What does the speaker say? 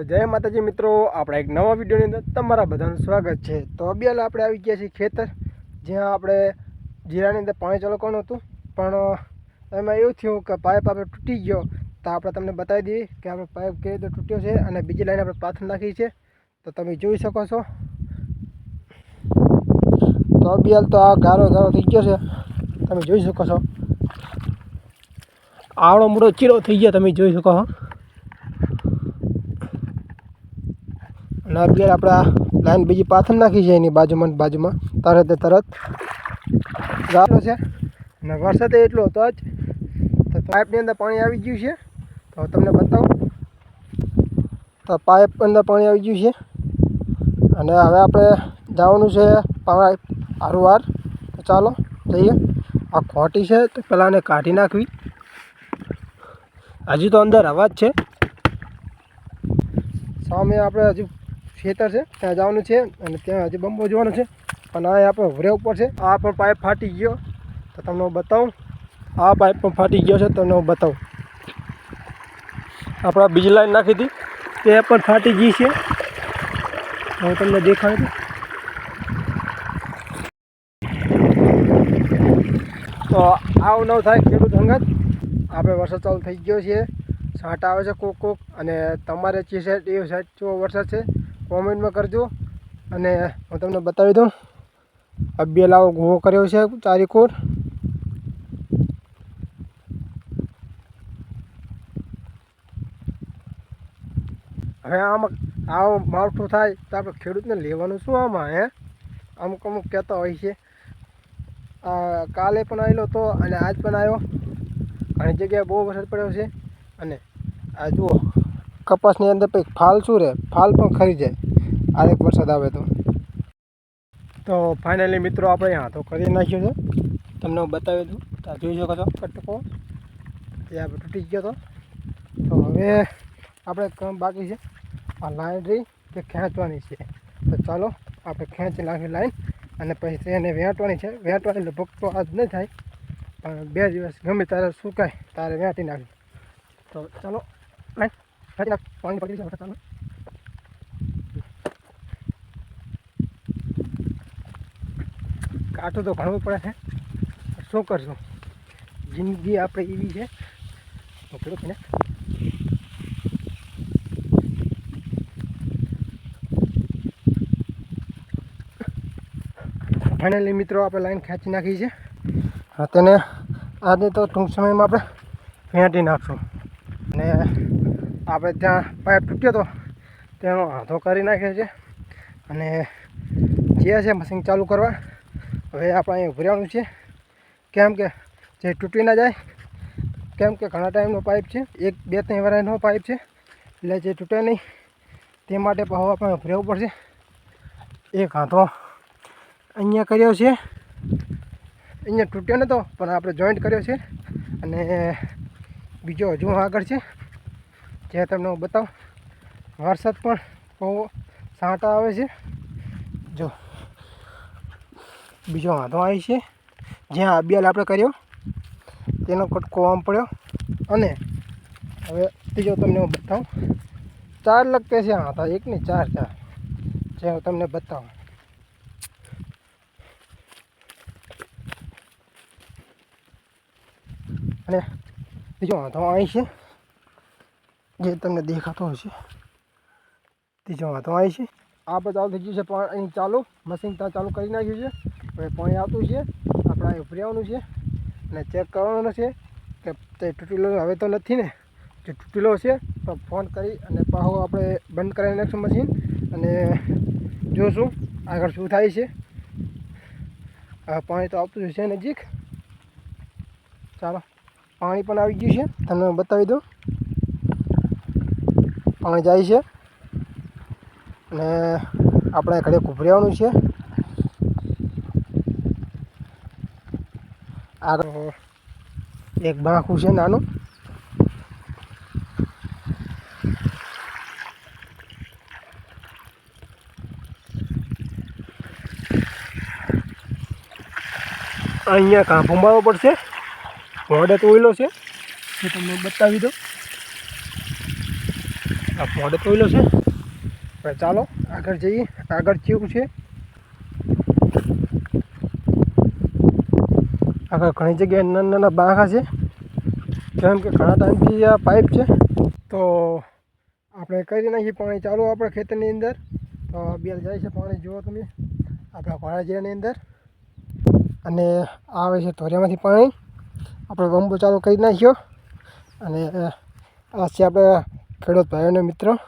જય માતાજી મિત્રો, આપણા એક નવા વિડીયોની અંદર તમારા બધાનું સ્વાગત છે. તો અબિયાલ આપણે આવી ગયા છીએ ખેતર, જ્યાં આપણે જીરાની અંદર પાણી ચલકવાનું હતું. પણ એમાં એવું થયું કે પાઇપ આપણે તૂટી ગયો. તો આપણે તમને બતાવી દઈએ કે આપણે પાઇપ કેવી રીતે તૂટ્યો છે અને બીજી લાઈન આપણે પાથર નાખી છે. તો તમે જોઈ શકો છો. તો અબિયાલ તો આ ગારો ગારો થઈ ગયો છે. તમે જોઈ શકો છો. આવડો મોટો ચીરો થઈ ગયો, તમે જોઈ શકો છો. અને અત્યારે આપણે લાઈન બીજી પાથર નાખી છે એની બાજુમાં બાજુમાં. તરત તરત ગાળો છે. અને વરસાદ એટલો હતો જ. તો પાઇપની અંદર પાણી આવી ગયું છે. તો તમને બતાવું. તો પાઇપ અંદર પાણી આવી ગયું છે. અને હવે આપણે જવાનું છે પાઇપ હારુવાર. તો ચાલો જઈએ. આ ખોટી છે તો પહેલાં એને કાઢી નાખવી. હજી તો અંદર અવાજ છે. સામે આપણે હજુ ખેતર છે, ત્યાં જવાનું છે અને ત્યાં હજી બંબો જોવાનો છે. પણ આ આપણે વરે ઉપર છે, આ પણ પાઇપ ફાટી ગયો. તો તમને બતાવું, આ પાઇપ પણ ફાટી ગયો છે તમને હું બતાવું. આપણે બીજી લાઈન નાખી હતી, તે પણ ફાટી ગઈ છે. હું તમને દેખાડું તો આવું નવ થાય ખેડૂત અંગત આપણે વરસાદ ચાલુ થઈ ગયો છે છાંટ આવે છે કોક કોક અને તમારે જે સાઈડ, એ સાઈડ જો વરસાદ છે કોમેન્ટમાં કરજો. અને હું તમને બતાવી દઉં. અબ્બે લાવો ઘૂવો કર્યો છે ચારીકોર હવે આમાં આવો માવઠું થાય તો આપણે ખેડૂતને લેવાનું શું આમાં હે? અમુક અમુક કહેતા હોય છે. કાલે પણ આવેલો હતો અને આજ પણ આવ્યો ઘણી જગ્યાએ બહુ વરસાદ પડ્યો છે. અને આ જુઓ, કપાસની અંદર પછી ફાલ શું રહે? ફાલ પણ ખરી જાય. આ એક વરસાદ આવે તો. તો ફાઇનલી મિત્રો આપણે હાથો કરી નાખ્યો છે. તમને હું બતાવી દઉં. તો જોઈ શકો છો કટકો એ આપણે તૂટી ગયો હતો તો હવે આપણે કામ બાકી છે. આ લાઈન રહી જે ખેંચવાની છે. તો ચાલો, આપણે ખેંચી નાખી લાઈન અને પછી એને વેંટવાની છે. વેંટવાની લગભગ તો આજ નહીં થાય, પણ બે દિવસ ગમે ત્યારે સુકાય તારે વેંટી નાખી તો ચાલો લાઈન ખેંચી નાખ. પાણી પડી જાય ચાલો. કાઠું તો ઘણો પડે છે. શું કરશું? જિંદગી આપણે એવી છે. મોકલો ને ફાઇનલી મિત્રો, આપણે લાઈન ખેંચી નાખી છે. તેને આજે તો ટૂંક સમયમાં આપણે ફેંટી નાખશું. અને આપણે ત્યાં પાઇપ તૂટ્યો હતો તેનો હાથો કરી નાખ્યો છે. અને જે છે મશીન ચાલુ કરવા હવે આપણે અહીંયા ઉભરાવાનું છે. કેમ કે જે તૂટી ના જાય, કેમ કે ઘણા ટાઈમનો પાઇપ છે, એક, બે, ત્રણ વરાયનો પાઇપ છે, એટલે જે તૂટે નહીં, તે માટે હવે આપણે ઉભરાવવું પડશે. એક હાથો અહીંયા કર્યો છે. અહીંયા તૂટ્યો નહોતો પણ આપણે જોઈન્ટ કર્યો છે. અને બીજો હજુ આગળ છે. જે તમને હું બતાવું, વરસાદ પણ બહુ સાંટા આવે છે. જો બીજો વાંધો આવી છે. જ્યાં આબિયાલ આપણે કર્યો, તેનો કટકો આમ પડ્યો. અને હવે ત્રીજો તમને હું બતાવું. ચાર લગતે છે હા એક નહીં, ચાર ચાર. જે હું તમને બતાવું. અને ત્રીજો વાંધો અહીં છે. જે તમને દેખાતો હશે. ત્રીજો વાંધો અહીં છે. આ બધું ચાલુ થઈ ગયું છે પણ અહીં ચાલુ. મશીન ત્યાં ચાલુ કરી નાખ્યું છે. હવે પાણી આવતું છે. આપણે અહીં ઉભરી છે. અને ચેક કરવાનું છે કે તે તૂટેલો હવે તો નથી ને. જે તૂટેલો છે તો ફોન કરી અને પાહો આપણે બંધ કરાવી નાખશું મશીન. અને જોશું આગળ શું થાય છે. પાણી તો આવતું જ છે નજીક. ચાલો, પાણી પણ આવી ગયું છે. તમને બતાવી દઉં. પાણી જાય છે. અને આપણે ઘરે ઉભરેવાનું છે. આગળ એક બાંખું છે નાનું. અહીંયા કાં ભૂંબાવવો પડશે. મોઢે તો ઓઈલો છે. એ તમને બતાવી દઉં. આ મોડે તોયલો છે. હવે ચાલો, આગળ જઈએ. આગળ કેવું છે? આગળ ઘણી જગ્યાએ નાના નાના બાંખા છે કેમ કે ઘણા ટાઈમથી આ પાઇપ છે. તો આપણે કરી નાખીએ પાણી. ચાલુ આપણે ખેતરની અંદર. તો બેલ જાય છે પાણી. જુઓ તમે. આપણા વાળાજીરાની અંદર. અને આવે છે ધોરિયામાંથી પાણી. આપણે બંબો ચાલુ કરી નાખ્યો. અને આ છે આપણે ખેડૂત ભાઈઓને મિત્ર.